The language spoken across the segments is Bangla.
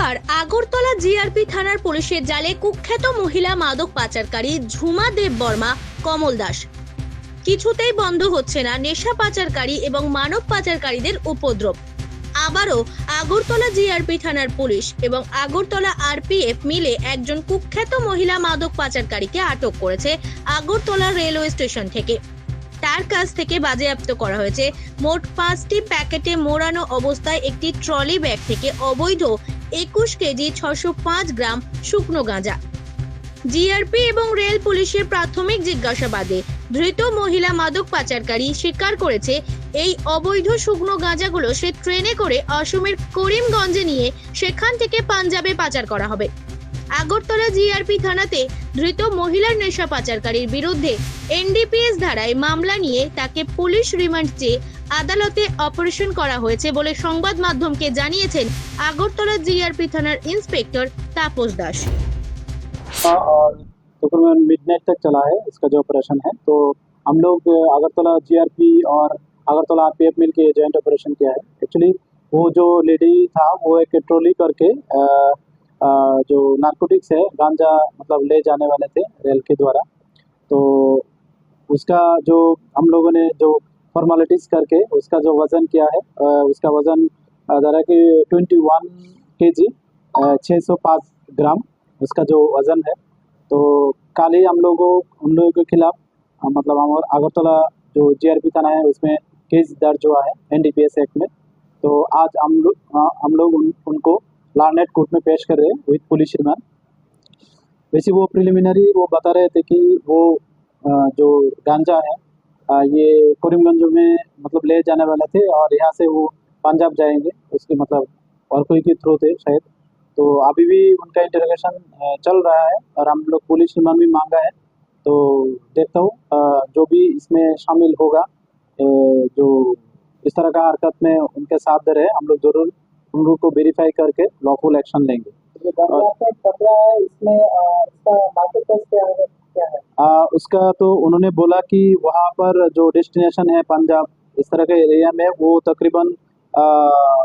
এবার আগরতলা জিআরপি থানার পুলিশের জালে কুখ্যাত মহিলা মাদক পাচারকারী ঝুমা দেব বর্মা, কমল দাস। কিছুতেই বন্ধ হচ্ছে না নেশা পাচারকারী এবং মানব পাচারকারীদের উপদ্রব। আবারও আগরতলা জিআরপি থানার পুলিশ এবং আগরতলা আরপিএফ মিলে একজন কুখ্যাত মহিলা মাদক পাচারকারীকে আটক করেছে আগরতলা রেলওয়ে স্টেশন থেকে। তার কাছ থেকে বাজেয়াপ্ত করা হয়েছে, মোট পাঁচটি প্যাকেটে মোড়ানো অবস্থায় একটি ট্রলি ব্যাগ থেকে অবৈধ একুশ কেজি ছশো পাঁচ গ্রাম শুকনো গাঁজা। জিআরপি এবং রেল পুলিশের প্রাথমিক জিজ্ঞাসাবাদে ধৃত মহিলা মাদক পাচারকারী স্বীকার করেছে, এই অবৈধ শুকনো গাঁজাগুলো সে ট্রেনে করে অসমের করিমগঞ্জে নিয়ে সেখান থেকে পাঞ্জাবে পাচার করা হবে। আগরতলা জিআরপি থানাতে ধৃত মহিলার নেশা পাচারকারীর বিরুদ্ধে এনডিপিএস ধারায় মামলা নিয়ে তাকে পুলিশ রিমান্ড চেয়ে আদালতে অপারেশন করা হয়েছে বলে সংবাদ মাধ্যমকে জানিয়েছেন আগরতলা জিআরপি থানার ইন্সপেক্টর तापस दास था और तकरीबन मिडनाइट तक चला है इसका जो ऑपरेशन है तो हम लोग अ, अगरतला जीआरपी और अगरतला आरपीएफ मिल के जॉइंट ऑपरेशन किया है एक्चुअली वो जो लेडी था वो एक ट्रॉली करके अ, अ, जो नारकोटिक्स है गांजा मतलब ले जाने वाले थे रेल के द्वारा तो उसका जो हम लोगों ने जो फॉर्मेलिटीज़ करके उसका जो वज़न किया है उसका वज़न धरा कि ट्वेंटी वन के जी छः सौ पाँच ग्राम उसका जो वज़न है। तो कल ही हम लोगों उन लोगों के खिलाफ मतलब हमारे अगरतला जो जीआरपी थाना है उसमें केस दर्ज हुआ है एनडीपीएस एक्ट में। तो आज हम लोग हम लोग उन, उनको लारनेट कोर्ट में पेश कर रहे हैं विद पुलिस रिमांड वैसे वो प्रिलिमिनरी वो बता रहे थे कि वो जो गांजा है ये करीमगंज में मतलब ले जाने वाले थे और यहाँ से वो पंजाब जाएँगे। उसके मतलब और कोई के थ्रू थे शायद। तो अभी भी उनका इंटरोगेशन चल रहा है और हम लोग पुलिस रिमांड भी मांगा है। तो देखता हूँ जो भी इसमें शामिल होगा जो इस तरह का हरकत में उनके साथ दे रहे हम लोग ज़रूर उन लोग को वेरीफाई करके लॉफुल एक्शन लेंगे। है इसमें उसका तो उन्होंने बोला कि वहाँ पर जो डेस्टिनेशन है पंजाब, इस तरह के एरिया में, वो तकरीबन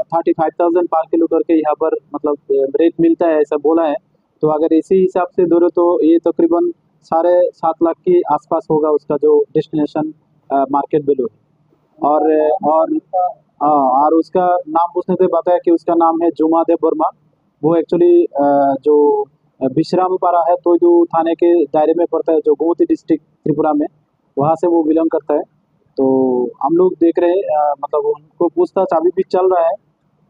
थर्टी फाइव थाउज़ेंड पर किलो करके यहाँ पर मतलब रेट मिलता है, ऐसा बोला है। तो अगर इसी हिसाब से दौड़े तो ये तकरीबन साढ़े सात लाख के आसपास होगा उसका जो डेस्टिनेशन मार्केट वैल्यू और और हाँ और उसका नाम पूछने से बताया कि उसका नाम है जुमा देव वर्मा। वो एक्चुअली जो विश्रामपारा है तो जो थाने के दायरे में पड़ता है, जो गोमती डिस्ट्रिक्ट त्रिपुरा में, वहाँ से वो बिलोंग करता है तो हम लोग देख रहे हैं मतलब उनको पूछताछ अभी भी चल रहा है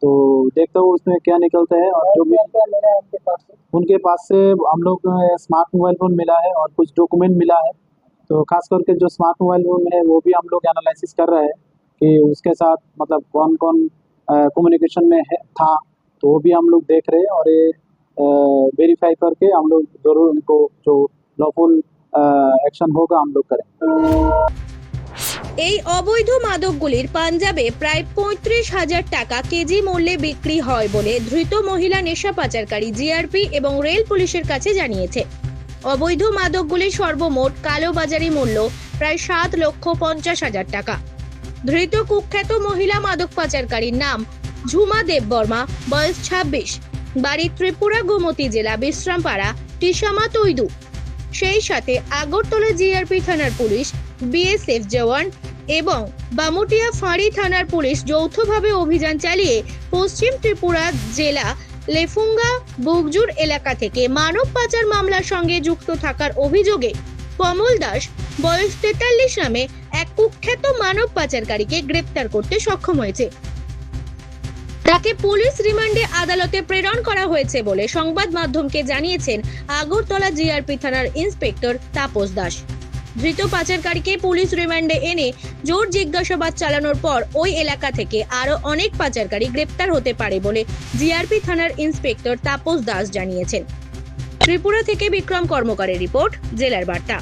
तो देखते हो उसमें क्या निकलता है और जो भी उनके पास से? उनके पास से हम लोग स्मार्ट मोबाइल फ़ोन मिला है और कुछ डॉक्यूमेंट मिला है तो खास करके जो स्मार्ट मोबाइल फ़ोन है, वो भी हम लोग एनालिसिस कर रहे हैं कि उसके साथ मतलब कौन कौन कम्युनिकेशन में है, था तो वो भी हम लोग देख रहे हैं और ये वेरीफाई करके हम लोग ज़रूर उनको जो लॉफुल एक्शन होगा हम लोग करें এই অবৈধ মাদকগুলির পাঞ্জাবে প্রায় পঁয়ত্রিশ হাজার টাকা কেজি মূল্যে বিক্রি হয় বলে ধৃত মহিলা নেশা পাচারকারী জিআরপি এবং রেল পুলিশের কাছে জানিয়েছে অবৈধ মাদকগুলির সর্বমোট কালোবাজারি মূল্য প্রায় সাত লক্ষ পঞ্চাশ হাজার টাকা ধৃত কুখ্যাত মহিলা মাদক পাচারকারীর নাম ঝুমা দেববর্মা বয়স ছাব্বিশ বাড়ি ত্রিপুরা গোমতী জেলা বিশ্রামপাড়া টিসামা তৈদু। সেই সাথে আগরতলা জিআরপি থানার পুলিশ, বিএসএফ জওয়ান এবং বামুটিয়া ফাঁড়ি থানার পুলিশ যৌথভাবে অভিযান চালিয়ে পশ্চিম ত্রিপুরা জেলা লেফুঙ্গা বুকজুর এলাকা থেকে মানব পাচার মামলার সঙ্গে যুক্ত থাকার অভিযোগে কমল দাস, বয়স তেতাল্লিশ নামে এক কুখ্যাত মানব পাচারকারীকে গ্রেপ্তার করতে সক্ষম হয়েছে। তাকে পুলিশ রিমান্ডে আদালতে প্রেরণ করা হয়েছে বলে সংবাদ মাধ্যমকে জানিয়েছেন আগরতলা জিআরপি থানার ইন্সপেক্টর তাপস দাস। ধৃত পাচারকারীকে পুলিশ রিমান্ডে এনে জোর জিজ্ঞাসাবাদ চালানোর পর ওই এলাকা থেকে আরও অনেক পাচারকারী গ্রেপ্তার হতে পারে বলে জিআরপি থানার ইন্সপেক্টর তাপস দাস জানিয়েছেন। ত্রিপুরা থেকে বিক্রম কর্মকারের রিপোর্ট, জেলার বার্তা।